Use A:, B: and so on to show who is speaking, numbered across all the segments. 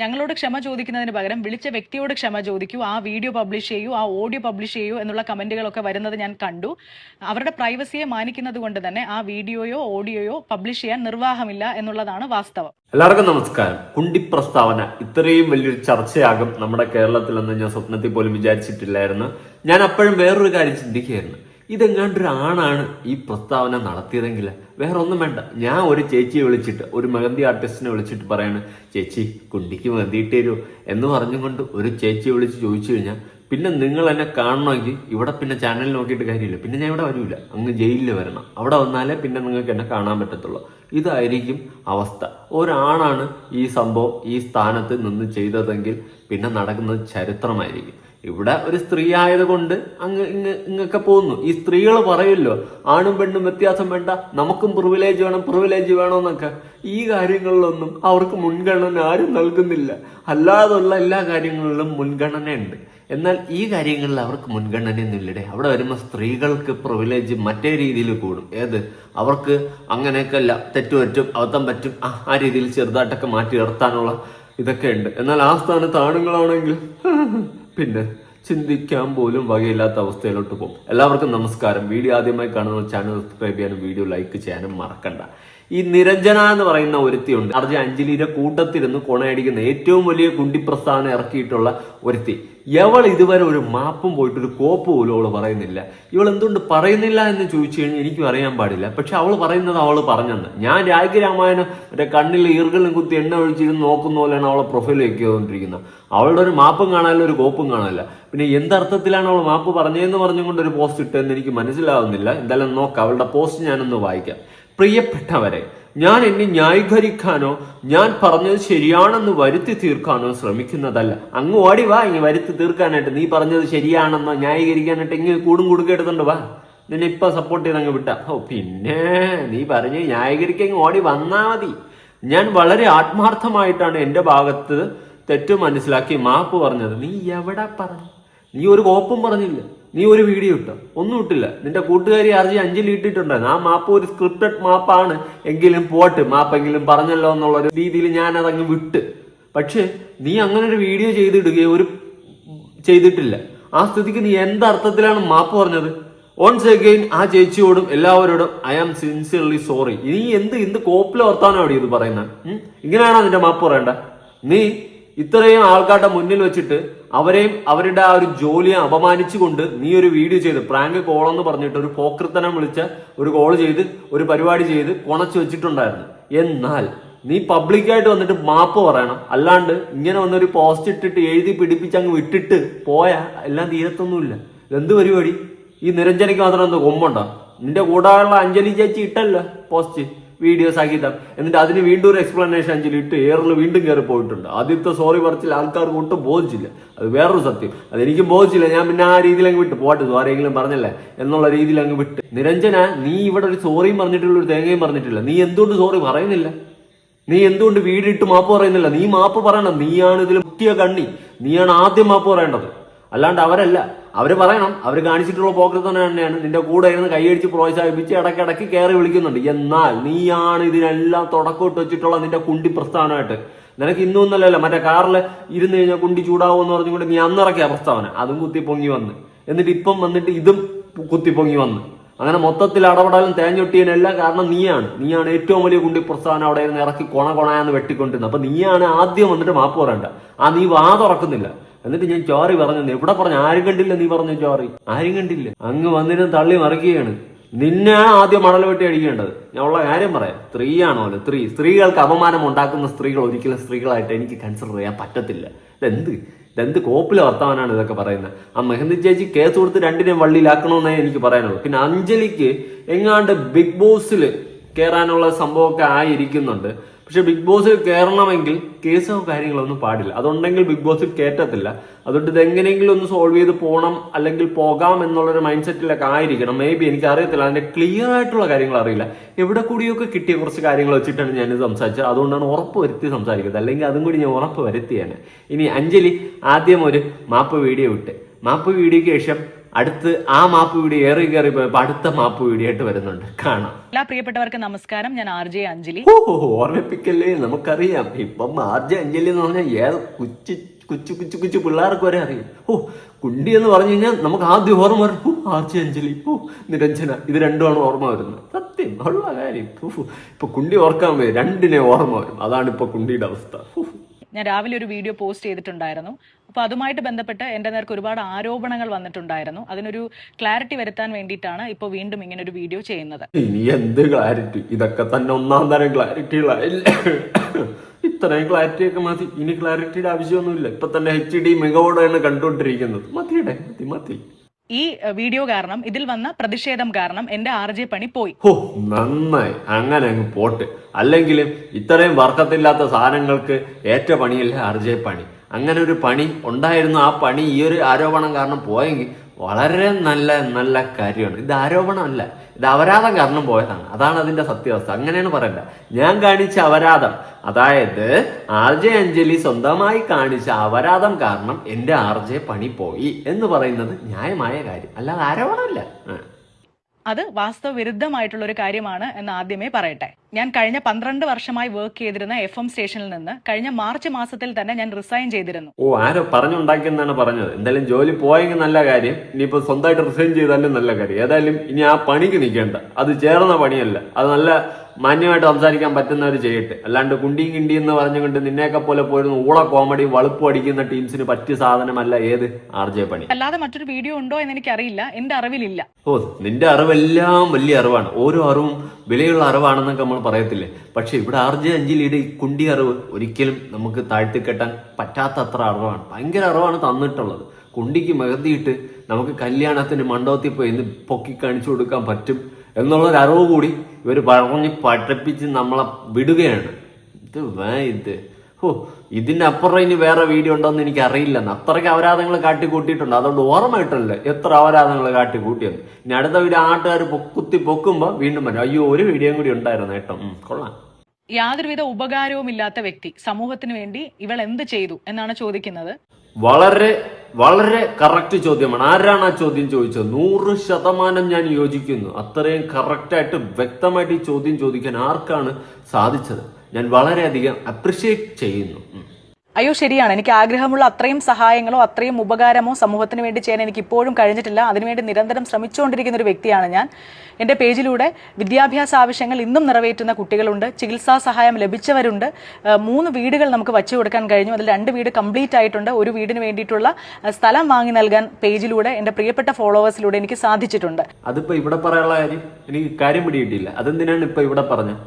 A: ഞങ്ങളോട് ക്ഷമ ചോദിക്കുന്നതിന് പകരം വിളിച്ച വ്യക്തിയോട് ക്ഷമ ചോദിക്കൂ ആ വീഡിയോ പബ്ലിഷ് ചെയ്യൂ ആ ഓഡിയോ പബ്ലിഷ് ചെയ്യൂ എന്നുള്ള കമന്റുകളൊക്കെ വരുന്നത് ഞാൻ കണ്ടു അവരുടെ പ്രൈവസിയെ മാനിക്കുന്നത് കൊണ്ട് തന്നെ ആ വീഡിയോയോ ഓഡിയോയോ പബ്ലിഷ് ചെയ്യാൻ നിർവാഹമില്ല എന്നുള്ളതാണ് വാസ്തവം
B: എല്ലാവർക്കും നമസ്കാരം കുണ്ടി പ്രസ്താവന ഇത്രയും വലിയൊരു ചർച്ചയാകും നമ്മുടെ എന്ന് ഞാൻ സ്വപ്നത്തിൽ പോലും വിചാരിച്ചിട്ടില്ലായിരുന്നു ഞാൻ അപ്പോഴും വേറൊരു കാര്യം ചിന്തിക്കുകയായിരുന്നു ഇതെങ്ങാണ്ടൊരാണാണ് ആണാണ് ഈ പ്രസ്താവന നടത്തിയതെങ്കിൽ വേറെ ഒന്നും വേണ്ട ഞാൻ ഒരു ചേച്ചിയെ വിളിച്ചിട്ട് ഒരു മെഹന്തി ആർട്ടിസ്റ്റിനെ വിളിച്ചിട്ട് പറയാണ് ചേച്ചി കുണ്ടിക്ക് മെഹന്തിയിട്ട് തരൂ എന്ന് പറഞ്ഞുകൊണ്ട് ഒരു ചേച്ചിയെ വിളിച്ച് ചോദിച്ചു കഴിഞ്ഞാൽ പിന്നെ നിങ്ങൾ എന്നെ കാണണമെങ്കിൽ ഇവിടെ പിന്നെ ചാനൽ നോക്കിയിട്ട് കാര്യമില്ല പിന്നെ ഞാൻ ഇവിടെ വരില്ല അങ്ങ് ജയിലിൽ വരണം അവിടെ വന്നാലേ പിന്നെ നിങ്ങൾക്ക് എന്നെ കാണാൻ പറ്റത്തുള്ളൂ ഇതായിരിക്കും അവസ്ഥ ഒരാണാണ് ഈ സംഭവം ഈ സ്ഥാനത്ത് നിന്ന് ചെയ്തതെങ്കിൽ പിന്നെ നടക്കുന്നത് ചരിത്രമായിരിക്കും ഇവിടെ ഒരു സ്ത്രീ ആയതുകൊണ്ട് അങ്ങ് ഇങ്ങ് ഇങ്ങൊക്കെ പോകുന്നു ഈ സ്ത്രീകൾ പറയുമല്ലോ ആണും പെണ്ണും വ്യത്യാസം വേണ്ട നമുക്കും പ്രിവിലേജ് വേണം പ്രിവിലേജ് വേണമെന്നൊക്കെ ഈ കാര്യങ്ങളിലൊന്നും അവർക്ക് മുൻഗണന ആരും നൽകുന്നില്ല അല്ലാതുള്ള എല്ലാ കാര്യങ്ങളിലും മുൻഗണനയുണ്ട് എന്നാൽ ഈ കാര്യങ്ങളിൽ അവർക്ക് മുൻഗണനയൊന്നുമില്ലടെ അവിടെ വരുമ്പോൾ സ്ത്രീകൾക്ക് പ്രിവിലേജ് മറ്റേ രീതിയിൽ കൂടും ഏത് അവർക്ക് അങ്ങനെയൊക്കെ അല്ല തെറ്റു പറ്റും അബദ്ധം പറ്റും ആ രീതിയിൽ ചെറുതായിട്ടൊക്കെ മാറ്റി നിർത്താനുള്ള ഇതൊക്കെ ഉണ്ട് എന്നാൽ ആ സ്ഥാനത്ത് ആണുങ്ങളാണെങ്കിൽ പിന്നെ ചിന്തിക്കാൻ പോലും വകയില്ലാത്ത അവസ്ഥയിലോട്ട് പോകും എല്ലാവർക്കും നമസ്കാരം വീഡിയോ ആദ്യമായി കാണുന്ന ചാനൽ സബ്സ്ക്രൈബ് ചെയ്യാനും വീഡിയോ ലൈക്ക് ചെയ്യാനും മറക്കണ്ട ഈ നിരഞ്ജന എന്ന് പറയുന്ന ഒരുത്തിയുണ്ട് അർജ അഞ്ജലിയുടെ കൂട്ടത്തിരുന്ന് കൊണയടിക്കുന്ന ഏറ്റവും വലിയ കുണ്ടിപ്രസ്ഥാനം ഇറക്കിയിട്ടുള്ള ഒരുത്തി ഇവൾ ഇതുവരെ ഒരു മാപ്പും പോയിട്ട് ഒരു കോപ്പ് പോലും അവൾ പറയുന്നില്ല ഇവൾ എന്തുകൊണ്ട് പറയുന്നില്ല എന്ന് ചോദിച്ചു കഴിഞ്ഞാൽ എനിക്കും അറിയാൻ പാടില്ല പക്ഷെ അവൾ പറയുന്നത് അവൾ പറഞ്ഞെന്ന് ഞാൻ രാഗരാമായണം മറ്റേ കണ്ണിൽ ഈർകളും കുത്തി എണ്ണ ഒഴിച്ചിരുന്ന് നോക്കുന്ന പോലെയാണ് അവളെ പ്രൊഫൈൽ വെക്കൊണ്ടിരിക്കുന്നത് അവളുടെ ഒരു മാപ്പും കാണാനില്ല ഒരു കോപ്പും കാണാനില്ല പിന്നെ എന്തർത്ഥത്തിലാണ് അവൾ മാപ്പ് പറഞ്ഞതെന്ന് പറഞ്ഞുകൊണ്ട് ഒരു പോസ്റ്റ് ഇട്ടതെന്ന് എനിക്ക് മനസ്സിലാവുന്നില്ല എന്തായാലും നോക്കാം അവളുടെ പോസ്റ്റ് ഞാനൊന്ന് വായിക്കാം പ്രിയപ്പെട്ടവരെ ഞാൻ എന്നെ ന്യായീകരിക്കാനോ ഞാൻ പറഞ്ഞത് ശരിയാണെന്ന് വരുത്തി തീർക്കാനോ ശ്രമിക്കുന്നതല്ല അങ്ങ് ഓടി വാ ഇനി വരുത്തി തീർക്കാനായിട്ട് നീ പറഞ്ഞത് ശരിയാണെന്നോ ന്യായീകരിക്കാനായിട്ട് ഇങ്ങനെ കൂടും കൊടുക്കെടുത്തുണ്ട് വാ നിന്നെ ഇപ്പൊ സപ്പോർട്ട് ചെയ്ത് അങ്ങ് വിട്ട ഓ പിന്നെ നീ പറഞ്ഞ് ന്യായീകരിക്കാൻ ഓടി വന്നാ മതി ഞാൻ വളരെ ആത്മാർത്ഥമായിട്ടാണ് എൻ്റെ ഭാഗത്ത് തെറ്റ് മനസ്സിലാക്കി മാപ്പ് പറഞ്ഞത് നീ എവിടെ പറഞ്ഞു നീ ഒരു കോപ്പും പറഞ്ഞില്ല നീ ഒരു വീഡിയോ ഇട്ടോ ഒന്നും ഇട്ടില്ല നിന്റെ കൂട്ടുകാരി ആർജി അഞ്ചിൽ ഇട്ടിട്ടുണ്ട് ആ മാപ്പ് ഒരു സ്ക്രിപ്റ്റഡ് മാപ്പാണ് എങ്കിലും പോട്ട് മാപ്പെങ്കിലും പറഞ്ഞല്ലോ എന്നുള്ള ഒരു രീതിയിൽ ഞാൻ അതങ്ങ് വിട്ട് പക്ഷേ നീ അങ്ങനെ ഒരു വീഡിയോ ചെയ്തിടുകയോ ഒരു ചെയ്തിട്ടില്ല ആ സ്ഥിതിക്ക് നീ എന്തർത്ഥത്തിലാണ് മാപ്പ് പറഞ്ഞത് വൺസ് അഗെയിൻ ആ ചേച്ചിയോടും എല്ലാവരോടും ഐ ആം സിൻസിയർലി സോറി നീ എന്ത് എന്ത് കോപ്പിലെ വർത്താനോ അവിടെ ഇത് പറയുന്നത് ഇങ്ങനെയാണോ നിന്റെ മാപ്പ് പറയണ്ട നീ ഇത്രയും ആൾക്കാരുടെ മുന്നിൽ വെച്ചിട്ട് അവരെയും അവരുടെ ആ ഒരു ജോലിയെ അപമാനിച്ചുകൊണ്ട് നീ ഒരു വീഡിയോ ചെയ്ത് പ്രാങ്ക് കോൾ എന്ന് പറഞ്ഞിട്ട് ഒരു പോക്രിത്തനം വിളിച്ച ഒരു കോൾ ചെയ്ത് ഒരു പരിപാടി ചെയ്ത് കൊണച്ച് വെച്ചിട്ടുണ്ടായിരുന്നു എന്നാൽ നീ പബ്ലിക്കായിട്ട് വന്നിട്ട് മാപ്പ് പറയണം അല്ലാണ്ട് ഇങ്ങനെ വന്നൊരു പോസ്റ്റ് ഇട്ടിട്ട് എഴുതി പിടിപ്പിച്ച് അങ്ങ് വിട്ടിട്ട് പോയാ എല്ലാം തീരത്തൊന്നുമില്ല എന്ത് പരിപാടി ഈ നിരഞ്ജനയ്ക്ക് മാത്രം എന്ത് കൊമ്പുണ്ടോ നിന്റെ കൂടാനുള്ള അഞ്ജലി ചേച്ചി ഇട്ടല്ലോ പോസ്റ്റ് വീഡിയോസ് തരാം എന്നിട്ട് അതിന് വീണ്ടും ഒരു എക്സ്പ്ലനേഷൻ അഞ്ചിലിട്ട് എയറിൽ വീണ്ടും കയറി പോയിട്ടുണ്ട് ആദ്യത്തെ സോറി പറച്ചിൽ ആൾക്കാർക്ക് ഒട്ടും ബോധിച്ചില്ല അത് വേറൊരു സത്യം അത് എനിക്കും ബോധിച്ചില്ല ഞാൻ പിന്നെ ആ രീതിയിൽ അങ്ങ് വിട്ട് പോട്ടെ ആരെങ്കിലും പറഞ്ഞല്ലേ എന്നുള്ള രീതിയിൽ അങ്ങ് വിട്ട് നിരഞ്ജന നീ ഇവിടെ ഒരു സോറിയും പറഞ്ഞിട്ടില്ല ഒരു തേങ്ങയും പറഞ്ഞിട്ടില്ല നീ എന്തുകൊണ്ട് സോറി പറയുന്നില്ല നീ എന്തുകൊണ്ട് വീടിട്ട് മാപ്പ് പറയുന്നില്ല നീ മാപ്പ് പറയണം നീയാണ് ഇതിൽ മുട്ടിയ കണ്ണി നീയാണ് ആദ്യം മാപ്പ് പറയേണ്ടത് അല്ലാണ്ട് അവരല്ല അവർ പറയണം അവർ കാണിച്ചിട്ടുള്ള പോക്കറ്റ് തന്നെയാണ് നിന്റെ കൂടെ ഇരുന്ന് കൈയടിച്ച് പ്രോത്സാഹിപ്പിച്ച് ഇടയ്ക്കിടയ്ക്ക് കയറി വിളിക്കുന്നുണ്ട് എന്നാൽ നീയാണ് ഇതിനെല്ലാം തുടക്കമിട്ട് വെച്ചിട്ടുള്ള നിന്റെ കുണ്ടി പ്രസ്ഥാനമായിട്ട് നിനക്ക് ഇന്നും ഒന്നല്ലല്ലോ മറ്റേ കാറിൽ ഇരുന്ന് കഴിഞ്ഞാൽ കുണ്ടി എന്ന് പറഞ്ഞുകൊണ്ട് നീ അന്നിറക്കിയ പ്രസ്താവന അതും പൊങ്ങി വന്ന് എന്നിട്ട് ഇപ്പം വന്നിട്ട് ഇതും പൊങ്ങി വന്ന് അങ്ങനെ മൊത്തത്തിൽ അടപെടാലും തേഞ്ഞൊട്ടിയനെല്ലാം കാരണം നീയാണ് നീയാണ് ഏറ്റവും വലിയ കുണ്ടി പ്രസ്ഥാനം അവിടെ ഇരുന്ന് ഇറക്കി കൊണ കൊണയാന്ന് വെട്ടിക്കൊണ്ടിരുന്നത് അപ്പൊ നീയാണ് ആദ്യം വന്നിട്ട് മാപ്പ് പറയണ്ട ആ നീ വാ തുറക്കുന്നില്ല എന്നിട്ട് ഞാൻ ചോറി പറഞ്ഞു എവിടെ പറഞ്ഞു ആരും കണ്ടില്ല നീ പറഞ്ഞു ചോറി ആരും കണ്ടില്ല അങ്ങ് വന്നിരുന്ന് തള്ളി മറിക്കുകയാണ് നിന്നെയാണ് ആദ്യം മടൽ വെട്ടി അടിക്കേണ്ടത് ഞാൻ ഉള്ള കാര്യം പറയാം സ്ത്രീ ആണോല്ലോ സ്ത്രീ സ്ത്രീകൾക്ക് അപമാനം ഉണ്ടാക്കുന്ന സ്ത്രീകൾ ഒരിക്കലും സ്ത്രീകളായിട്ട് എനിക്ക് കൺസിഡർ ചെയ്യാൻ പറ്റത്തില്ല ഇതെന്ത് ഇതെന്ത് കോപ്പിലെ വർത്തമാനാണ് ഇതൊക്കെ പറയുന്നത് ആ മെഹന്തി ചേച്ചി കേസ് കൊടുത്ത് രണ്ടിനെയും വള്ളിയിലാക്കണമെന്നേ എനിക്ക് പറയാനുള്ളൂ പിന്നെ അഞ്ജലിക്ക് എങ്ങാണ്ട് ബിഗ് ബോസിൽ കയറാനുള്ള സംഭവമൊക്കെ ആയിരിക്കുന്നുണ്ട് പക്ഷെ ബിഗ് ബോസിൽ കയറണമെങ്കിൽ കേസോ കാര്യങ്ങളൊന്നും പാടില്ല അതുണ്ടെങ്കിൽ ബിഗ് ബോസിൽ കയറ്റത്തില്ല അതുകൊണ്ട് ഇതെങ്ങനെയെങ്കിലും ഒന്ന് സോൾവ് ചെയ്ത് പോകണം അല്ലെങ്കിൽ പോകാം എന്നുള്ളൊരു മൈൻഡ് സെറ്റിലൊക്കെ ആയിരിക്കണം മേ ബി എനിക്ക് അറിയത്തില്ല അതിന്റെ ക്ലിയർ ആയിട്ടുള്ള കാര്യങ്ങൾ അറിയില്ല എവിടെ കൂടിയൊക്കെ കിട്ടിയ കുറച്ച് കാര്യങ്ങൾ വെച്ചിട്ടാണ് ഞാൻ സംസാരിച്ചത് അതുകൊണ്ടാണ് ഉറപ്പ് വരുത്തി സംസാരിക്കുന്നത് അല്ലെങ്കിൽ അതും കൂടി ഞാൻ ഉറപ്പ് വരുത്തിയാണ് ഇനി അഞ്ജലി ആദ്യം ഒരു മാപ്പ് വീഡിയോ ഇട്ട് മാപ്പ് വീഡിയോയ്ക്ക് ശേഷം അടുത്ത് ആ മാപ്പ് വീഡിയോ ഏറി കയറി പോയപ്പോ അടുത്ത മാപ്പ് വീഡിയോ ആയിട്ട് വരുന്നുണ്ട് കാണാം എല്ലാ പ്രിയപ്പെട്ടവർക്കും നമസ്കാരം ഞാൻ ആർ ജെ അഞ്ജലി ഓർമ്മിപ്പിക്കല്ലേ നമുക്കറിയാം ഇപ്പം ആർ ജെ അഞ്ജലി എന്ന് പറഞ്ഞാൽ ഏത് കുച്ചി കുച്ചു കുച്ചു കുച്ചു പിള്ളേർക്ക് വരെ അറിയും ഓ കുണ്ടി എന്ന് പറഞ്ഞു കഴിഞ്ഞാൽ നമുക്ക് ആദ്യം ഓർമ്മ വരും ഓ ജെ അഞ്ജലി ഓ നിരഞ്ജന ഇത് രണ്ടുമാണ് ഓർമ്മ വരുന്നത് സത്യം ഉള്ള കാര്യം ഇപ്പൊ കുണ്ടി ഓർക്കാൻ വരും രണ്ടിനെ ഓർമ്മ വരും അതാണ് ഇപ്പൊ കുണ്ടിയുടെ അവസ്ഥ
A: ഞാൻ രാവിലെ ഒരു വീഡിയോ പോസ്റ്റ് ചെയ്തിട്ടുണ്ടായിരുന്നു അപ്പോൾ അതുമായിട്ട് ബന്ധപ്പെട്ട് എൻ്റെ നേർക്ക് ഒരുപാട് ആരോപണങ്ങൾ വന്നിട്ടുണ്ടായിരുന്നു അതിനൊരു ക്ലാരിറ്റി വരുത്താൻ വേണ്ടിയിട്ടാണ് ഇപ്പോൾ വീണ്ടും ഇങ്ങനെ ഒരു വീഡിയോ ചെയ്യുന്നത്
B: ഇനി എന്ത് ക്ലാരിറ്റി ഇതൊക്കെ തന്നെ ഒന്നാം തരം ക്ലാരിറ്റി ഇത്രയും ക്ലാരിറ്റി ഒക്കെ മതി ഇനി ക്ലാരിറ്റിയുടെ ആവശ്യമൊന്നുമില്ല ഇപ്പൊ തന്നെ എച്ച് ഡി മികവോടെയാണ് കണ്ടുകൊണ്ടിരിക്കുന്നത് മതിയുടെ മതി മതി
A: ഈ വീഡിയോ കാരണം ഇതിൽ വന്ന പ്രതിഷേധം കാരണം എന്റെ ആർ ജെ പണി പോയി
B: ഓ നന്നായി അങ്ങനെ അങ്ങ് പോട്ട് അല്ലെങ്കിലും ഇത്രയും വർക്കത്തില്ലാത്ത സാധനങ്ങൾക്ക് ഏറ്റ പണിയല്ല ആർ ജെ പണി അങ്ങനെ ഒരു പണി ഉണ്ടായിരുന്നു ആ പണി ഈ ഒരു ആരോപണം കാരണം പോയെങ്കിൽ വളരെ നല്ല നല്ല കാര്യമാണ് ഇത് ആരോപണമല്ല ഇത് അപരാധം കാരണം പോയതാണ് അതാണ് അതിന്റെ സത്യാവസ്ഥ അങ്ങനെയാണ് പറയണ്ട ഞാൻ കാണിച്ച അപരാധം അതായത് ആർ ജെ അഞ്ജലി സ്വന്തമായി കാണിച്ച അപരാധം കാരണം എൻ്റെ ആർ ജെ പണി പോയി എന്ന് പറയുന്നത് ന്യായമായ കാര്യം അല്ലാതെ ആരോപണമല്ല
A: അത് വാസ്തവ വിരുദ്ധമായിട്ടുള്ള ഒരു കാര്യമാണ് എന്ന് ആദ്യമേ പറയട്ടെ ഞാൻ കഴിഞ്ഞ പന്ത്രണ്ട് വർഷമായി വർക്ക് ചെയ്തിരുന്ന എഫ് എം സ്റ്റേഷനിൽ നിന്ന് കഴിഞ്ഞ മാർച്ച് മാസത്തിൽ തന്നെ ഞാൻ റിസൈൻ ചെയ്തിരുന്നു
B: ഓ ആരോ പറഞ്ഞുണ്ടാക്കിയെന്നാണ് പറഞ്ഞത് എന്തായാലും ജോലി പോയെങ്കിൽ നല്ല കാര്യം ഇനിയിപ്പോ സ്വന്തമായിട്ട് റിസൈൻ ചെയ്താലും നല്ല കാര്യം ഏതായാലും ഇനി ആ പണിക്ക് നിൽക്കേണ്ട അത് ചേർന്ന പണിയല്ല അത് നല്ല മാന്യമായിട്ട് സംസാരിക്കാൻ പറ്റുന്നവർ ചെയ്യട്ടെ അല്ലാണ്ട് കുണ്ടിയും കിണ്ടി എന്ന് പറഞ്ഞുകൊണ്ട് നിന്നെയൊക്കെ പോലെ പോയിരുന്ന ഊള കോമഡി വളുപ്പ് അടിക്കുന്ന ടീംസിന് പറ്റിയ സാധനമല്ല ഏത് ആർ ജെ പണി അല്ലാതെ മറ്റൊരു വീഡിയോ ഉണ്ടോ എന്ന് എനിക്ക് അറിയില്ല എന്റെ അറിവിലില്ല ഓ നിന്റെ അറിവെല്ലാം വലിയ അറിവാണ് ഓരോ അറിവും വിലയുള്ള അറിവാണെന്നൊക്കെ നമ്മൾ നമ്മൾ പറയത്തില്ലേ പക്ഷെ ഇവിടെ ആർജെ അഞ്ചിലിയുടെ ഈ കുണ്ടി അറിവ് ഒരിക്കലും നമുക്ക് താഴ്ത്തിക്കെട്ടാൻ അത്ര അറിവാണ് ഭയങ്കര അറിവാണ് തന്നിട്ടുള്ളത് കുണ്ടിക്ക് മകത്തിയിട്ട് നമുക്ക് കല്യാണത്തിന് മണ്ഡപത്തിൽ പോയി എന്ന് പൊക്കി കാണിച്ചു കൊടുക്കാൻ പറ്റും എന്നുള്ളൊരു അറിവ് കൂടി ഇവർ പറഞ്ഞ് പഠിപ്പിച്ച് നമ്മളെ വിടുകയാണ് ഇത് വേ ഇത് ഓ ഇതിനപ്പുറം ഇനി വേറെ വീഡിയോ ഉണ്ടോന്ന് എനിക്ക് അറിയില്ലെന്ന് അത്രയ്ക്ക് കാട്ടി കൂട്ടിയിട്ടുണ്ട് അതുകൊണ്ട് ഓർമ്മ എത്ര എത്ര കാട്ടി കാട്ടിക്കൂട്ടിയെന്ന് ഇനി അടുത്ത വീഡിയോ ആട്ടുകാർ കുത്തി പൊക്കുമ്പോ വീണ്ടും വരും അയ്യോ ഒരു വീഡിയോ കൂടി ഉണ്ടായിരുന്നു കേട്ടോ കൊള്ളാം
A: യാതൊരുവിധ ഉപകാരവും ഇല്ലാത്ത വ്യക്തി സമൂഹത്തിന് വേണ്ടി ഇവൾ എന്ത് ചെയ്തു എന്നാണ് ചോദിക്കുന്നത്
B: വളരെ വളരെ കറക്റ്റ് ചോദ്യമാണ് ആരാണ് ആ ചോദ്യം ചോദിച്ചത് നൂറ് ശതമാനം ഞാൻ യോജിക്കുന്നു അത്രയും കറക്റ്റായിട്ട് വ്യക്തമായിട്ട് ഈ ചോദ്യം ചോദിക്കാൻ ആർക്കാണ് സാധിച്ചത് ഞാൻ വളരെയധികം അപ്രിഷ്യേറ്റ് ചെയ്യുന്നു
A: അയ്യോ ശരിയാണ് എനിക്ക് ആഗ്രഹമുള്ള അത്രയും സഹായങ്ങളോ അത്രയും ഉപകാരമോ സമൂഹത്തിന് വേണ്ടി ചെയ്യാൻ എനിക്ക് ഇപ്പോഴും കഴിഞ്ഞിട്ടില്ല അതിനുവേണ്ടി നിരന്തരം ശ്രമിച്ചുകൊണ്ടിരിക്കുന്ന ഒരു വ്യക്തിയാണ് ഞാൻ എൻ്റെ പേജിലൂടെ വിദ്യാഭ്യാസ ആവശ്യങ്ങൾ ഇന്നും നിറവേറ്റുന്ന കുട്ടികളുണ്ട് ചികിത്സാ സഹായം ലഭിച്ചവരുണ്ട് മൂന്ന് വീടുകൾ നമുക്ക് വച്ചു കൊടുക്കാൻ കഴിഞ്ഞു അതിൽ രണ്ട് വീട് കംപ്ലീറ്റ് ആയിട്ടുണ്ട് ഒരു വീടിന് വേണ്ടിയിട്ടുള്ള സ്ഥലം വാങ്ങി നൽകാൻ പേജിലൂടെ എൻ്റെ പ്രിയപ്പെട്ട ഫോളോവേഴ്സിലൂടെ എനിക്ക് സാധിച്ചിട്ടുണ്ട്
B: അതിപ്പോ ഇവിടെ പറയാനുള്ള കാര്യം എനിക്ക് കാര്യം പിടിയിട്ടില്ല അതെന്തിനാണ് ഇപ്പൊ ഇവിടെ പറഞ്ഞത്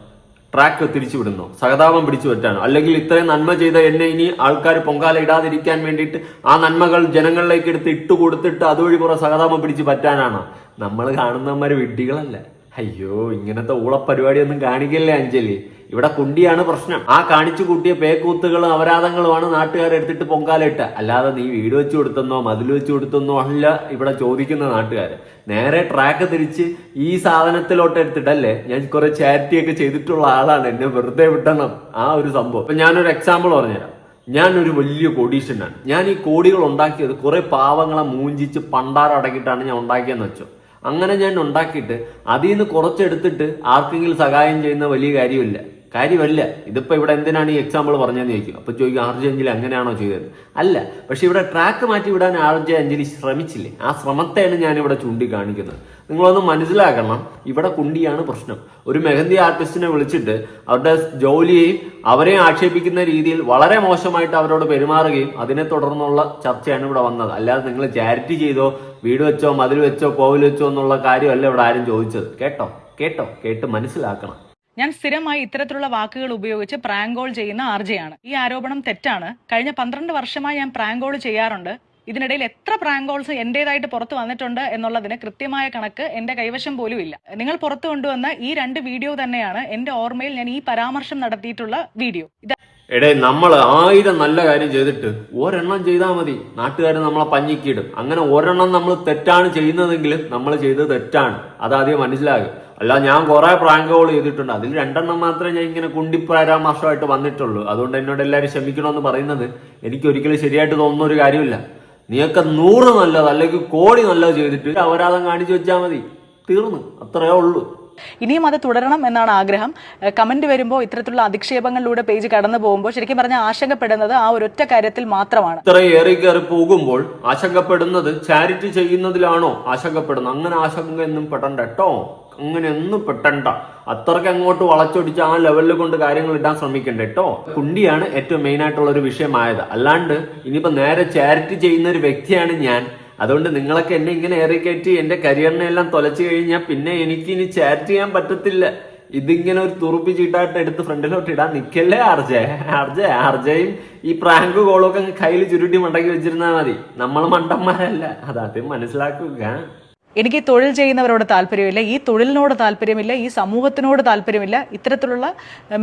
B: ട്രാക്ക് തിരിച്ചുവിടുന്നു സഹതാപം പിടിച്ചു പറ്റാണ് അല്ലെങ്കിൽ ഇത്രയും നന്മ ചെയ്ത എന്നെ ഇനി ആൾക്കാർ പൊങ്കാല ഇടാതിരിക്കാൻ വേണ്ടിയിട്ട് ആ നന്മകൾ ജനങ്ങളിലേക്ക് എടുത്ത് ഇട്ട് കൊടുത്തിട്ട് അതുവഴി കുറെ സഹതാപം പിടിച്ച് പറ്റാനാണോ നമ്മൾ കാണുന്നവന്മാർ വിഡ്ഢികളല്ല അയ്യോ ഇങ്ങനത്തെ ഊളപ്പരിപാടിയൊന്നും കാണിക്കല്ലേ അഞ്ജലി ഇവിടെ കുണ്ടിയാണ് പ്രശ്നം ആ കാണിച്ചു കൂട്ടിയ പേക്കൂത്തുകളും അപരാധങ്ങളുമാണ് നാട്ടുകാരെ എടുത്തിട്ട് അല്ലാതെ നീ വീട് വെച്ച് കൊടുത്തെന്നോ മതിൽ വെച്ച് കൊടുത്തെന്നോ അല്ല ഇവിടെ ചോദിക്കുന്ന നാട്ടുകാർ നേരെ ട്രാക്ക് തിരിച്ച് ഈ സാധനത്തിലോട്ട് എടുത്തിട്ടല്ലേ ഞാൻ കുറെ ചാരിറ്റി ഒക്കെ ചെയ്തിട്ടുള്ള ആളാണ് എന്നെ വെറുതെ വിട്ടണം ആ ഒരു സംഭവം ഇപ്പൊ ഞാനൊരു എക്സാമ്പിൾ പറഞ്ഞുതരാം ഞാൻ ഒരു വലിയ കോടീഷനാണ് ഞാൻ ഈ കോടികൾ ഉണ്ടാക്കിയത് കുറെ പാവങ്ങളെ മൂഞ്ചിച്ച് പണ്ടാരം അടക്കിയിട്ടാണ് ഞാൻ ഉണ്ടാക്കിയെന്ന് വെച്ചു അങ്ങനെ ഞാൻ ഉണ്ടാക്കിയിട്ട് അതിൽ നിന്ന് കുറച്ചെടുത്തിട്ട് ആർക്കെങ്കിലും സഹായം ചെയ്യുന്ന വലിയ കാര്യമില്ല കാര്യമല്ല ഇതിപ്പോൾ ഇവിടെ എന്തിനാണ് ഈ എക്സാമ്പിൾ പറഞ്ഞതെന്ന് ചോദിക്കും അപ്പോൾ ചോദിക്കും ആർജെ അഞ്ജലി അങ്ങനെയാണോ ചെയ്തത് അല്ല പക്ഷേ ഇവിടെ ട്രാക്ക് മാറ്റി വിടാൻ ആർജെ അഞ്ജലി ശ്രമിച്ചില്ലേ ആ ശ്രമത്തെയാണ് ഞാനിവിടെ ചൂണ്ടിക്കാണിക്കുന്നത് നിങ്ങളൊന്ന് മനസ്സിലാക്കണം ഇവിടെ കുണ്ടിയാണ് പ്രശ്നം ഒരു മെഹന്തി ആർട്ടിസ്റ്റിനെ വിളിച്ചിട്ട് അവരുടെ ജോലിയെയും അവരെ ആക്ഷേപിക്കുന്ന രീതിയിൽ വളരെ മോശമായിട്ട് അവരോട് പെരുമാറുകയും അതിനെ തുടർന്നുള്ള ചർച്ചയാണ് ഇവിടെ വന്നത് അല്ലാതെ നിങ്ങൾ ചാരിറ്റി ചെയ്തോ വീട് വെച്ചോ മതിൽ വെച്ചോ കോവിൽ വെച്ചോ എന്നുള്ള കാര്യമല്ല ഇവിടെ ആരും ചോദിച്ചത് കേട്ടോ കേട്ടോ കേട്ട് മനസ്സിലാക്കണം
A: ഞാൻ സ്ഥിരമായി ഇത്തരത്തിലുള്ള വാക്കുകൾ ഉപയോഗിച്ച് പ്രാങ്കോൾ ചെയ്യുന്ന ആർജയാണ് ഈ ആരോപണം തെറ്റാണ് കഴിഞ്ഞ പന്ത്രണ്ട് വർഷമായി ഞാൻ പ്രാങ്കോൾ ചെയ്യാറുണ്ട് ഇതിനിടയിൽ എത്ര പ്രാങ്കോൾസ് എന്റേതായിട്ട് പുറത്തു വന്നിട്ടുണ്ട് എന്നുള്ളതിന് കൃത്യമായ കണക്ക് എന്റെ കൈവശം പോലും ഇല്ല നിങ്ങൾ പുറത്തു കൊണ്ടുവന്ന ഈ രണ്ട് വീഡിയോ തന്നെയാണ് എന്റെ ഓർമ്മയിൽ ഞാൻ ഈ പരാമർശം നടത്തിയിട്ടുള്ള വീഡിയോ
B: ഇത് എടേ നമ്മൾ ആയിരം നല്ല കാര്യം ചെയ്തിട്ട് ഒരെണ്ണം ചെയ്താൽ മതി നാട്ടുകാർ നമ്മളെ പഞ്ഞിക്കിടും അങ്ങനെ ഒരെണ്ണം നമ്മൾ തെറ്റാണ് ചെയ്യുന്നതെങ്കിൽ നമ്മൾ ചെയ്തത് തെറ്റാണ് അതാദ്യം മനസ്സിലാകും അല്ല ഞാൻ കുറെ പ്രാങ്ക് കോൾ ചെയ്തിട്ടുണ്ട് അതിൽ രണ്ടെണ്ണം മാത്രമേ ഞാൻ ഇങ്ങനെ കുണ്ടി പരാമർശമായിട്ട് വന്നിട്ടുള്ളൂ അതുകൊണ്ട് എന്നോട് എല്ലാവരും ക്ഷമിക്കണമെന്ന് പറയുന്നത് എനിക്ക് ഒരിക്കലും ശരിയായിട്ട് തോന്നുന്ന ഒരു കാര്യമില്ല നീയൊക്കെ നൂറ് നല്ലത് അല്ലെങ്കിൽ കോടി നല്ലത് ചെയ്തിട്ട് അപരാധം കാണിച്ചു വെച്ചാൽ മതി തീർന്നു അത്രയേ ഉള്ളൂ
A: ഇനിയും അത് തുടരണം എന്നാണ് ആഗ്രഹം കമന്റ് വരുമ്പോൾ ഇത്തരത്തിലുള്ള അധിക്ഷേപങ്ങളിലൂടെ പേജ് കടന്നു പോകുമ്പോൾ ശരിക്കും പറഞ്ഞാൽ ആശങ്കപ്പെടുന്നത് ആ ഒരൊറ്റ കാര്യത്തിൽ മാത്രമാണ്
B: ഇത്രയേറെ കയറി പോകുമ്പോൾ ആശങ്കപ്പെടുന്നത് ചാരിറ്റി ചെയ്യുന്നതിലാണോ ആശങ്കപ്പെടുന്നത് അങ്ങനെ ആശങ്ക എന്നും പെടണ്ട കേട്ടോ അങ്ങനെ പെട്ടണ്ട അത്രയ്ക്ക് അങ്ങോട്ട് വളച്ചൊടിച്ച് ആ ലെവലിൽ കൊണ്ട് കാര്യങ്ങൾ ഇടാൻ ശ്രമിക്കണ്ട കേട്ടോ കുണ്ടിയാണ് ഏറ്റവും മെയിൻ ആയിട്ടുള്ള ഒരു വിഷയമായത് അല്ലാണ്ട് ഇനിയിപ്പോ നേരെ ചാരിറ്റി ചെയ്യുന്ന ഒരു വ്യക്തിയാണ് ഞാൻ അതുകൊണ്ട് നിങ്ങളൊക്കെ എന്നെ ഇങ്ങനെ കയറ്റി എൻ്റെ കരിയറിനെ എല്ലാം തൊലച്ചു കഴിഞ്ഞാൽ പിന്നെ എനിക്ക് ഇനി ചാറ്റ് ചെയ്യാൻ പറ്റത്തില്ല ഇതിങ്ങനെ ഒരു തുറുപ്പി ചീട്ടായിട്ട് എടുത്ത് ഫ്രണ്ടിലോട്ട് ഇടാൻ നിൽക്കല്ലേ ആർജെ ആർജെ ആർജയും ഈ പ്രാങ്ക് കോളൊക്കെ കയ്യിൽ ചുരുട്ടി മണ്ടക്കി വെച്ചിരുന്നാൽ മതി നമ്മൾ മണ്ടന്മാരല്ല അതാദ്യം മനസ്സിലാക്കുക
A: എനിക്ക് തൊഴിൽ ചെയ്യുന്നവരോട് താല്പര്യമില്ല ഈ തൊഴിലിനോട് താല്പര്യമില്ല ഈ സമൂഹത്തിനോട് താല്പര്യമില്ല ഇത്തരത്തിലുള്ള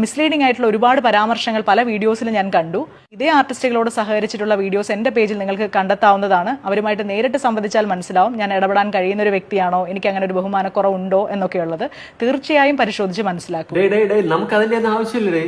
A: മിസ്ലീഡിംഗ് ആയിട്ടുള്ള ഒരുപാട് പരാമർശങ്ങൾ പല വീഡിയോസിലും ഞാൻ കണ്ടു ഇതേ ആർട്ടിസ്റ്റുകളോട് സഹകരിച്ചിട്ടുള്ള വീഡിയോസ് എൻ്റെ പേജിൽ നിങ്ങൾക്ക് കണ്ടെത്താവുന്നതാണ് അവരുമായിട്ട് നേരിട്ട് സംവദിച്ചാൽ മനസ്സിലാവും ഞാൻ ഇടപെടാൻ കഴിയുന്ന ഒരു വ്യക്തിയാണോ എനിക്ക് അങ്ങനെ ഒരു ബഹുമാനക്കുറവുണ്ടോ എന്നൊക്കെയുള്ളത് തീർച്ചയായും പരിശോധിച്ച് മനസ്സിലാക്കും
B: നമുക്ക് അതിൻ്റെ ആവശ്യമില്ലേ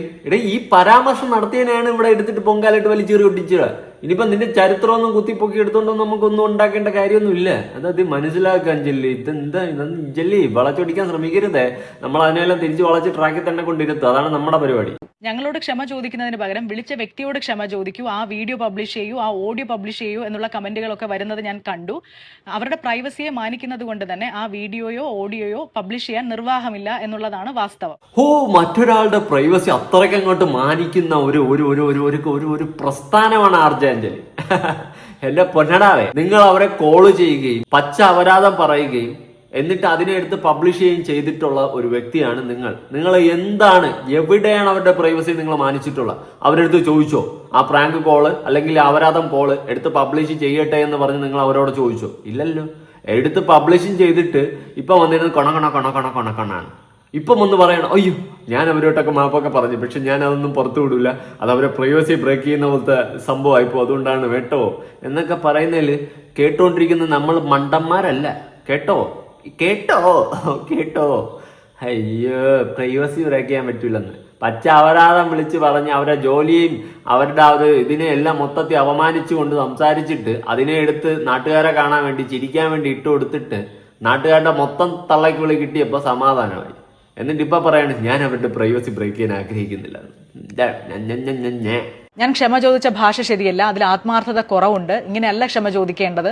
B: ഈ പരാമർശം നടത്തിയതിനാണ് ഇവിടെ എടുത്തിട്ട് പൊങ്കാലായിട്ട് വലിച്ചെറിയൊട്ടിച്ചത് ഇനിയിപ്പം നിന്റെ ചരിത്രമൊന്നും കുത്തിപ്പൊക്കി എടുത്തോണ്ടോ നമുക്കൊന്നും ഉണ്ടാക്കേണ്ട കാര്യമൊന്നുമില്ല അതത് മനസ്സിലാക്കാൻ ചെല്ലി ഇതെന്താ ഇതൊന്നും ചെല്ലി വളച്ചൊടിക്കാൻ ശ്രമിക്കരുതേ നമ്മൾ അതിനെല്ലാം തിരിച്ച് വളച്ച് ട്രാക്കിൽ തന്നെ കൊണ്ടിരുത്തു അതാണ് നമ്മുടെ
A: പരിപാടി ഞങ്ങളോട് ക്ഷമ ചോദിക്കുന്നതിന് പകരം വിളിച്ച വ്യക്തിയോട് ക്ഷമ ചോദിക്കൂ ആ വീഡിയോ പബ്ലിഷ് ചെയ്യൂ ആ ഓഡിയോ പബ്ലിഷ് ചെയ്യൂ എന്നുള്ള കമന്റുകളൊക്കെ വരുന്നത് ഞാൻ കണ്ടു അവരുടെ പ്രൈവസിയെ മാനിക്കുന്നത് കൊണ്ട് തന്നെ ആ വീഡിയോയോ ഓഡിയോയോ പബ്ലിഷ് ചെയ്യാൻ നിർവാഹമില്ല എന്നുള്ളതാണ് വാസ്തവം
B: ഓ മറ്റൊരാളുടെ പ്രൈവസി അത്രയ്ക്ക് അങ്ങോട്ട് മാനിക്കുന്ന ഒരു ഒരു ഒരു ഒരു ഒരു പ്രസ്ഥാനമാണ് ആർജെ അഞ്ജലി എന്റെ പൊന്നടാവേ നിങ്ങൾ അവരെ കോൾ ചെയ്യുകയും പച്ച അപരാധം പറയുകയും എന്നിട്ട് അതിനെ എടുത്ത് പബ്ലിഷ് ചെയ്യുകയും ചെയ്തിട്ടുള്ള ഒരു വ്യക്തിയാണ് നിങ്ങൾ നിങ്ങൾ എന്താണ് എവിടെയാണ് അവരുടെ പ്രൈവസി നിങ്ങൾ മാനിച്ചിട്ടുള്ള അവരെടുത്ത് ചോദിച്ചോ ആ പ്രാങ്ക് കോള് അല്ലെങ്കിൽ അപരാധം കോള് എടുത്ത് പബ്ലിഷ് ചെയ്യട്ടെ എന്ന് പറഞ്ഞ് നിങ്ങൾ അവരോട് ചോദിച്ചോ ഇല്ലല്ലോ എടുത്ത് പബ്ലിഷിങ് ചെയ്തിട്ട് ഇപ്പൊ വന്നിരുന്നത് കൊണ കൊണ കൊണ കൊണ കൊണ ഇപ്പം ഒന്ന് പറയണം അയ്യോ ഞാൻ അവരോട്ടൊക്കെ മാപ്പൊക്കെ പറഞ്ഞു പക്ഷെ ഞാൻ അതൊന്നും പുറത്തു വിടില്ല അത് അവരെ പ്രൈവസി ബ്രേക്ക് ചെയ്യുന്ന പോലത്തെ സംഭവമായിപ്പോൾ അതുകൊണ്ടാണ് കേട്ടോ എന്നൊക്കെ പറയുന്നതിൽ കേട്ടോണ്ടിരിക്കുന്ന നമ്മൾ മണ്ടന്മാരല്ല കേട്ടോ കേട്ടോ കേട്ടോ അയ്യോ പ്രൈവസി ബ്രേക്ക് ചെയ്യാൻ പറ്റൂലെന്ന് പച്ച അവരാധം വിളിച്ച് പറഞ്ഞ് അവരെ ജോലിയും അവരുടെ അത് ഇതിനെ എല്ലാം മൊത്തത്തിൽ കൊണ്ട് സംസാരിച്ചിട്ട് അതിനെ എടുത്ത് നാട്ടുകാരെ കാണാൻ വേണ്ടി ചിരിക്കാൻ വേണ്ടി ഇട്ട് കൊടുത്തിട്ട് നാട്ടുകാരുടെ മൊത്തം തള്ളക്കുള്ളി കിട്ടിയപ്പോൾ സമാധാനമായി എന്നിട്ട് ഇപ്പൊ പറയാണ് ഞാൻ അവരുടെ പ്രൈവസി ബ്രേക്ക് ചെയ്യാൻ ആഗ്രഹിക്കുന്നില്ല
A: ഞാൻ ക്ഷമ ചോദിച്ച ഭാഷ ശരിയല്ല അതിൽ ആത്മാർത്ഥത കുറവുണ്ട് ഇങ്ങനെയല്ല ക്ഷമ ചോദിക്കേണ്ടത്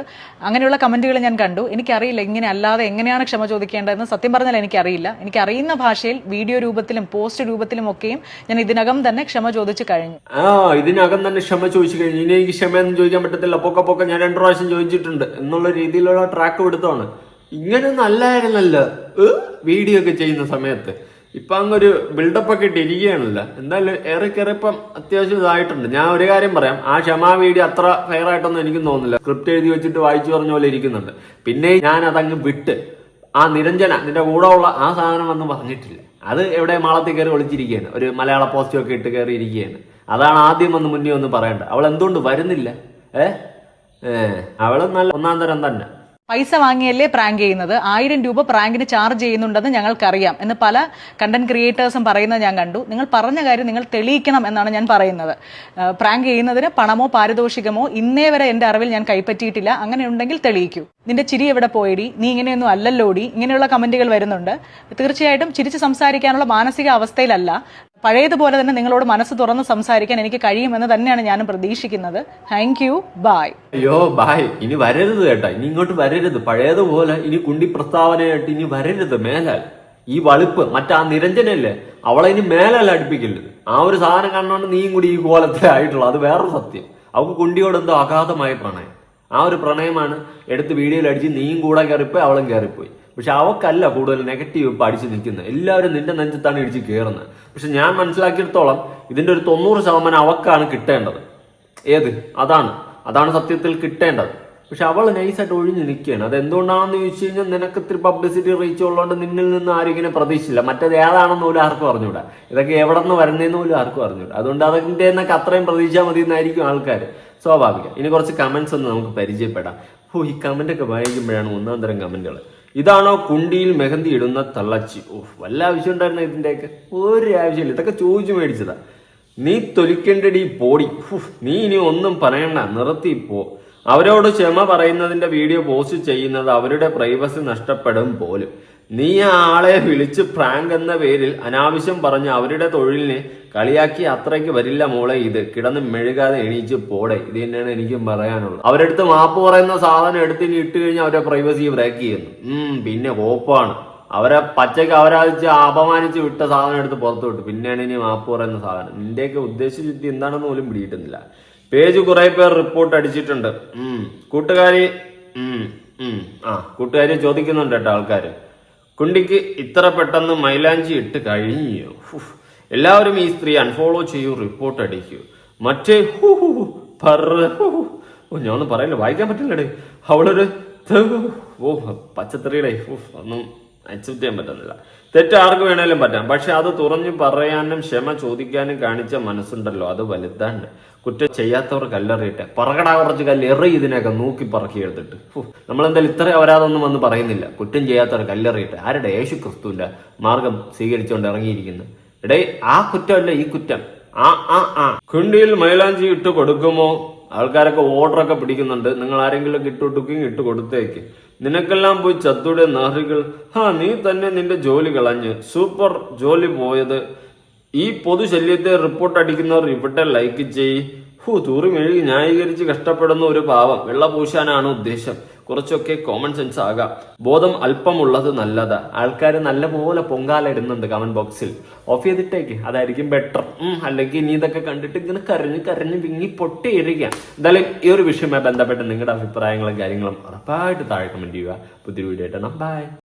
A: അങ്ങനെയുള്ള കമന്റുകൾ ഞാൻ കണ്ടു എനിക്കറിയില്ല ഇങ്ങനെ അല്ലാതെ എങ്ങനെയാണ് ക്ഷമ ചോദിക്കേണ്ടതെന്ന് സത്യം പറഞ്ഞാൽ എനിക്കറിയില്ല എനിക്കറിയുന്ന ഭാഷയിൽ വീഡിയോ രൂപത്തിലും പോസ്റ്റ് രൂപത്തിലും ഒക്കെയും ഞാൻ ഇതിനകം തന്നെ ക്ഷമ ചോദിച്ചു കഴിഞ്ഞു
B: ആ ഇതിനകം തന്നെ ക്ഷമ ചോദിച്ചു കഴിഞ്ഞു ഇനി എനിക്ക് ക്ഷമ ചോദിക്കാൻ പറ്റത്തില്ല പൊക്ക പൊക്ക ഞാൻ രണ്ടു പ്രാവശ്യം ചോദിച്ചിട്ടുണ്ട് എന്നുള്ള രീതിയിലുള്ള ട്രാക്ക് എടുത്താണ് ഇങ്ങനൊന്നും അല്ലായിരുന്നല്ലോ വീഡിയോ ഒക്കെ ചെയ്യുന്ന സമയത്ത് ഇപ്പം അങ്ങൊരു ബിൽഡപ്പ് ഒക്കെ ഇട്ടിരിക്കുകയാണല്ലോ എന്തായാലും ഏറെക്കേറെ ഇപ്പം അത്യാവശ്യം ഇതായിട്ടുണ്ട് ഞാൻ ഒരു കാര്യം പറയാം ആ ക്ഷമാ വീഡിയോ അത്ര ഫെയർ ആയിട്ടൊന്നും എനിക്കും തോന്നുന്നില്ല സ്ക്രിപ്റ്റ് എഴുതി വെച്ചിട്ട് വായിച്ചു പറഞ്ഞ പോലെ ഇരിക്കുന്നുണ്ട് പിന്നെ ഞാൻ അതങ്ങ് വിട്ട് ആ നിരഞ്ജന നിന്റെ കൂടെ ഉള്ള ആ സാധനം ഒന്നും പറഞ്ഞിട്ടില്ല അത് എവിടെ മാളത്തിൽ കയറി ഒളിച്ചിരിക്കുകയാണ് ഒരു മലയാള പോസ്റ്റ് ഒക്കെ ഇട്ട് കയറി ഇരിക്കുകയാണ് അതാണ് ആദ്യം ഒന്ന് മുന്നേ ഒന്ന് പറയേണ്ടത് അവൾ എന്തുകൊണ്ട് വരുന്നില്ല ഏ ഏ അവളും നല്ല ഒന്നാം തരം തന്നെ
A: പൈസ വാങ്ങിയല്ലേ പ്രാങ്ക് ചെയ്യുന്നത് ആയിരം രൂപ പ്രാങ്കിന് ചാർജ് ചെയ്യുന്നുണ്ടെന്ന് ഞങ്ങൾക്കറിയാം എന്ന് പല കണ്ടന്റ് ക്രിയേറ്റേഴ്സും പറയുന്നത് ഞാൻ കണ്ടു നിങ്ങൾ പറഞ്ഞ കാര്യം നിങ്ങൾ തെളിയിക്കണം എന്നാണ് ഞാൻ പറയുന്നത് പ്രാങ്ക് ചെയ്യുന്നതിന് പണമോ പാരിതോഷികമോ ഇന്നേ വരെ എൻ്റെ അറിവിൽ ഞാൻ കൈപ്പറ്റിയിട്ടില്ല അങ്ങനെ ഉണ്ടെങ്കിൽ തെളിയിക്കൂ നിന്റെ ചിരി എവിടെ പോയിടി നീ ഇങ്ങനെയൊന്നും അല്ലല്ലോടി ഇങ്ങനെയുള്ള കമന്റുകൾ വരുന്നുണ്ട് തീർച്ചയായിട്ടും ചിരിച്ച് സംസാരിക്കാനുള്ള മാനസിക അവസ്ഥയിലല്ല പഴയതുപോലെ തന്നെ നിങ്ങളോട് മനസ്സ് തുറന്ന് സംസാരിക്കാൻ എനിക്ക് കഴിയുമെന്ന് തന്നെയാണ് ഞാൻ പ്രതീക്ഷിക്കുന്നത് താങ്ക് യു ബായ്
B: അയ്യോ ബായ് ഇനി വരരുത് കേട്ടോ ഇനി ഇങ്ങോട്ട് വരരുത് പഴയതുപോലെ ഇനി കുണ്ടി പ്രസ്താവനയായിട്ട് ഇനി വരരുത് മേലാൽ ഈ വളിപ്പ് മറ്റാ നിരഞ്ജനല്ലേ അവളെ ഇനി മേലല്ല അടുപ്പിക്കരുത് ആ ഒരു സാധനം കാണുന്നതുകൊണ്ട് നീയും കൂടി ഈ കോലത്തിലായിട്ടുള്ളൂ അത് വേറെ സത്യം അവൾക്ക് കുണ്ടിയോട് എന്തോ അഗാധമായ പ്രണയം ആ ഒരു പ്രണയമാണ് എടുത്ത് വീഡിയോയിൽ അടിച്ച് നീയും കൂടെ കയറിപ്പോയി അവളും കയറിപ്പോയി പക്ഷെ അവക്കല്ല കൂടുതൽ നെഗറ്റീവ് ഇപ്പം അടിച്ച് നിൽക്കുന്നത് എല്ലാവരും നിന്റെ നെഞ്ചത്താണ് ഇടിച്ച് കയറുന്നത് പക്ഷെ ഞാൻ മനസ്സിലാക്കിയെടുത്തോളം ഇതിൻ്റെ ഒരു തൊണ്ണൂറ് ശതമാനം അവക്കാണ് കിട്ടേണ്ടത് ഏത് അതാണ് അതാണ് സത്യത്തിൽ കിട്ടേണ്ടത് പക്ഷെ അവൾ നൈസായിട്ട് ഒഴിഞ്ഞു നിൽക്കുകയാണ് അത് എന്തുകൊണ്ടാണെന്ന് ചോദിച്ചു കഴിഞ്ഞാൽ നിനക്ക് ഇത്തിരി പബ്ലിസിറ്റി റീച്ച് ഉള്ളതുകൊണ്ട് നിന്നിൽ നിന്ന് ആരും ഇങ്ങനെ പ്രതീക്ഷിച്ചില്ല മറ്റേത് ഏതാണെന്ന് പോലും ആർക്കും അറിഞ്ഞൂടാ ഇതൊക്കെ എവിടെ നിന്ന് വരുന്നതെന്ന് പോലും ആർക്കും അറിഞ്ഞൂടാ അതുകൊണ്ട് അതിൻ്റെ എന്നൊക്കെ അത്രയും പ്രതീക്ഷാ മതി എന്നായിരിക്കും ആൾക്കാർ സ്വാഭാവികം ഇനി കുറച്ച് കമൻസ് ഒന്ന് നമുക്ക് പരിചയപ്പെടാം ഓ ഈ ഒക്കെ വായിക്കുമ്പോഴാണ് ഒന്നാം തരം കമൻറ്റുകൾ ഇതാണോ കുണ്ടിയിൽ മെഹന്തി ഇടുന്ന തള്ളച്ചി ഓ വല്ല ആവശ്യം ഉണ്ടായിരുന്നു ഇതിൻ്റെയൊക്കെ ഒരു ആവശ്യമില്ല ഇതൊക്കെ ചോദിച്ചു മേടിച്ചതാ നീ തൊലിക്കേണ്ടടി പോടി നീ ഇനി ഒന്നും പറയണ്ട നിർത്തി പോ അവരോട് ക്ഷമ പറയുന്നതിന്റെ വീഡിയോ പോസ്റ്റ് ചെയ്യുന്നത് അവരുടെ പ്രൈവസി നഷ്ടപ്പെടും പോലും നീ ആ ആളെ വിളിച്ച് പ്രാങ്ക് എന്ന പേരിൽ അനാവശ്യം പറഞ്ഞ് അവരുടെ തൊഴിലിനെ കളിയാക്കി അത്രയ്ക്ക് വരില്ല മോളെ ഇത് കിടന്ന് മെഴുകാതെ എണീച്ച് പോടെ ഇത് തന്നെയാണ് എനിക്കും പറയാനുള്ളത് അവരെടുത്ത് മാപ്പ് പറയുന്ന സാധനം ഇനി ഇട്ട് കഴിഞ്ഞാൽ അവരെ പ്രൈവസി ബ്രേക്ക് ചെയ്യുന്നു ഉം പിന്നെ ഓപ്പാണ് അവരെ പച്ചയ്ക്ക് അവരാധിച്ച് അപമാനിച്ച് വിട്ട സാധനം എടുത്ത് പുറത്തു വിട്ടു പിന്നെയാണ് ഇനി മാപ്പ് പറയുന്ന സാധനം നിന്റെയൊക്കെ ഉദ്ദേശ ചുറ്റി എന്താണെന്ന് പോലും പിടിയിട്ടുന്നില്ല പേജ് കുറെ പേർ റിപ്പോർട്ട് അടിച്ചിട്ടുണ്ട് ഉം കൂട്ടുകാരി ഉം ഉം ആ കൂട്ടുകാരി ചോദിക്കുന്നുണ്ട് കേട്ടോ ആൾക്കാർ കുണ്ടിക്ക് ഇത്ര പെട്ടെന്ന് മൈലാഞ്ചി ഇട്ട് കഴിഞ്ഞു എല്ലാവരും ഈ സ്ത്രീ അൺഫോളോ ചെയ്യൂ റിപ്പോർട്ട് അടിക്കൂ മറ്റേ ഹു ഹു പറയില്ല വായിക്കാൻ പറ്റില്ലടേ അവളൊരു ഓ പച്ചത്തറിയുടെ ഒന്നും അക്സെപ്റ്റ് ചെയ്യാൻ പറ്റുന്നില്ല തെറ്റ് ആർക്ക് വേണേലും പറ്റാം പക്ഷെ അത് തുറഞ്ഞു പറയാനും ക്ഷമ ചോദിക്കാനും കാണിച്ച മനസ്സുണ്ടല്ലോ അത് വലുതാണ് കുറ്റം ചെയ്യാത്തവർക്ക് കല്ലെറിയട്ടെ പറകടാ കുറച്ച് എറി ഇതിനൊക്കെ നോക്കി പറക്കി എടുത്തിട്ട് നമ്മളെന്തായാലും ഇത്ര അവരാതൊന്നും വന്ന് പറയുന്നില്ല കുറ്റം ചെയ്യാത്തവർ കല്ലെറിയട്ടെ ആരുടെ യേശു ക്രിസ്തുവിന്റെ മാർഗം സ്വീകരിച്ചുകൊണ്ട് ഇറങ്ങിയിരിക്കുന്നു ഇടേ ആ കുറ്റമല്ല ഈ കുറ്റം ആ ആ ആ കുണ്ടിയിൽ മൈലാഞ്ചി ഇട്ട് കൊടുക്കുമോ ആൾക്കാരൊക്കെ ഓർഡറൊക്കെ പിടിക്കുന്നുണ്ട് നിങ്ങൾ ആരെങ്കിലും ഇട്ട് കൊടുക്കുകയും ഇട്ട് കൊടുത്തേക്ക് നിനക്കെല്ലാം പോയി ചത്തൂടെ നഹറികൾ ഹാ നീ തന്നെ നിന്റെ ജോലി കളഞ്ഞ് സൂപ്പർ ജോലി പോയത് ഈ പൊതുശല്യത്തെ റിപ്പോർട്ട് അടിക്കുന്നവർ ഇവിടെ ലൈക്ക് ചെയ് ഹു തൂറി മെഴുകി ന്യായീകരിച്ച് കഷ്ടപ്പെടുന്ന ഒരു പാവം വെള്ള പൂശാനാണ് ഉദ്ദേശം കുറച്ചൊക്കെ കോമൺ സെൻസ് ആകാം ബോധം അല്പമുള്ളത് നല്ലത് ആൾക്കാർ നല്ലപോലെ പൊങ്കാലിടുന്നുണ്ട് കമന്റ് ബോക്സിൽ ഓഫ് ചെയ്തിട്ടേക്ക് അതായിരിക്കും ബെറ്റർ അല്ലെങ്കിൽ ഇനി ഇതൊക്കെ കണ്ടിട്ട് ഇങ്ങനെ കരഞ്ഞ് കരഞ്ഞ് വിങ്ങി പൊട്ടിയിരിക്കാം എന്തായാലും ഈ ഒരു വിഷയവുമായി ബന്ധപ്പെട്ട് നിങ്ങളുടെ അഭിപ്രായങ്ങളും കാര്യങ്ങളും ഉറപ്പായിട്ട് താഴെ കമന്റ് ചെയ്യുക പുതിയൊരു വീഡിയോ ആയിട്ട് ബൈ